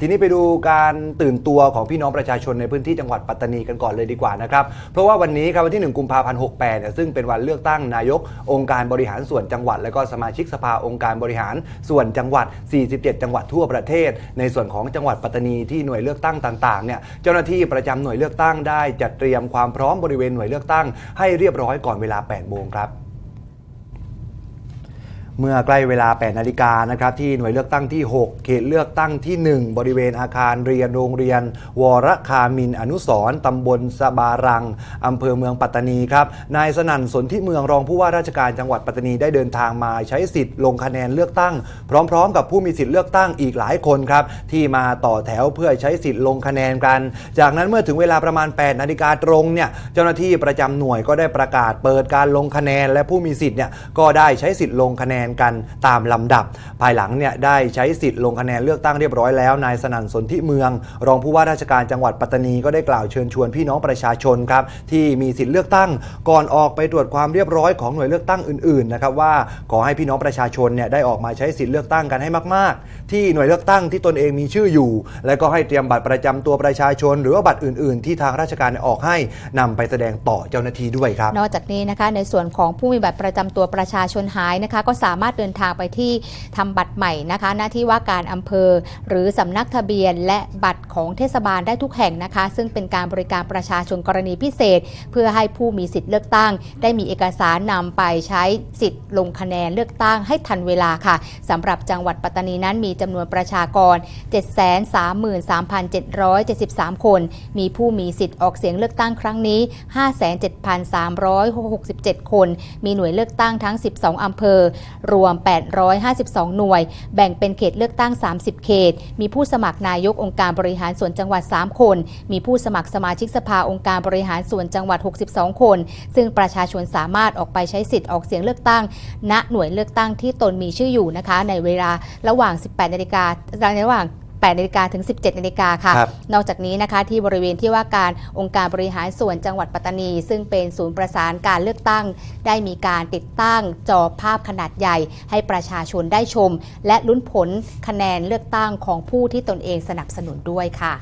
ทีนี้ไปดูการตื่นตัวของพี่น้องประชาชนในพื้นที่จังหวัดปัตตานีกันก่อนเลยดีกว่านะครับ เพราะว่าวันนี้ครับวันที่ 1 กุมภาพันธ์68เนี่ยซึ่งเป็นวันเลือกตั้งนายก องค์การบริหารส่วนจังหวัด และก็สมาชิกสภาองค์การบริหารส่วนจังหวัด 47 จังหวัดทั่วประเทศ ในส่วนของจังหวัดปัตตานีที่หน่วยเลือกตั้งต่างๆเนี่ยเจ้าหน้าที่ประจำหน่วยเลือกตั้งได้จัดเตรียมความพร้อมบริเวณหน่วยเลือกตั้ง ให้เรียบร้อยก่อนเวลา 8 โมงครับ เมื่อใกล้เวลา 8 นาฬิกานะครับที่หน่วยเลือกตั้งที่ 6 เขตเลือกตั้งที่ 1 บริเวณอาคารเรียนโรงเรียน วรคามินอนุสร์ตำบลสบารัง อำเภอเมืองปัตตานีครับ นายสนั่นสนธิเมืองรองผู้ว่าราชการจังหวัดปัตตานีได้เดินทางมาใช้สิทธิ์ลงคะแนนเลือกตั้ง พร้อมๆ กับผู้มีสิทธิ์เลือกตั้งอีกหลายคนครับที่มาต่อแถวเพื่อใช้สิทธิ์ลงคะแนนกัน จากนั้นเมื่อถึงเวลาประมาณ 8 นาฬิกาตรงเนี่ยเจ้าหน้าที่ประจำหน่วยก็ได้ประกาศเปิดการลงคะแนน และผู้มีสิทธิ์เนี่ยก็ได้ใช้สิทธิ์ลงคะแนนกันตามลำดับ ภายหลังเนี่ยได้ใช้สิทธิ์ลงคะแนนเลือกตั้งเรียบร้อยแล้วนายสนั่นสนธิเมือง รองผู้ว่าราชการจังหวัดปัตตานีก็ได้กล่าวเชิญชวนพี่น้องประชาชนครับที่มีสิทธิ์เลือกตั้งก่อนออกไปตรวจความเรียบร้อยของหน่วยเลือกตั้งอื่นๆนะครับว่าขอให้พี่น้องประชาชนเนี่ยได้ออกมาใช้สิทธิ์เลือกตั้งกันให้มาก ๆ ที่หน่วยเลือกตั้งที่ตนเองมีชื่ออยู่ และก็ให้เตรียมบัตรประจำตัวประชาชน หรือว่าบัตรอื่น ๆ ที่ทางราชการออกให้นำไปแสดงต่อเจ้าหน้าที่ด้วยครับ นอกจากนี้นะคะในส่วนของผู้มีบัตรประจำตัวประชาชนหายนะคะก็สาามารถเดินทางไปที่ทำบัตรใหม่นะคะหน้าที่ว่าการอำเภอ หรือสำนักทะเบียน และบัตรของเทศบาลได้ทุกแห่งนะคะ ซึ่งเป็นการบริการประชาชนกรณีพิเศษ เพื่อให้ผู้มีสิทธิ์เลือกตั้ง ได้มีเอกสารนำไปใช้สิทธิ์ลงคะแนนเลือกตั้งให้ทันเวลาค่ะสำหรับจังหวัดปัตตานีนั้นมีจำนวนประชากร 733,773 คน มีผู้มีสิทธิ์ออกเสียงเลือกตั้งครั้งนี้ 57,367 คน มีหน่วยเลือกตั้งทั้ง 12 อำเภอรวม 852 หน่วย แบ่งเป็นเขตเลือกตั้ง 30 เขต มีผู้สมัครนายกองค์การบริหารส่วนจังหวัด 3 คน มีผู้สมัครสมาชิกสภาองค์การบริหารส่วนจังหวัด 62 คน ซึ่งประชาชนสามารถออกไปใช้สิทธิ์ออกเสียงเลือกตั้ง ณ หน่วยเลือกตั้งที่ตนมีชื่ออยู่นะคะ ในเวลาระหว่าง 18 นาฬิกาในระหว่าง 8นาฬิกาถึง 17นาฬิกาค่ะ ครับนอกจากนี้นะคะที่บริเวณที่ว่าการองค์การบริหารส่วนจังหวัดปัตตานี ซึ่งเป็นศูนย์ประสานการเลือกตั้ง ได้มีการติดตั้งจอภาพขนาดใหญ่ ให้ประชาชนได้ชม และลุ้นผลคะแนนเลือกตั้งของผู้ที่ตนเองสนับสนุนด้วยค่ะ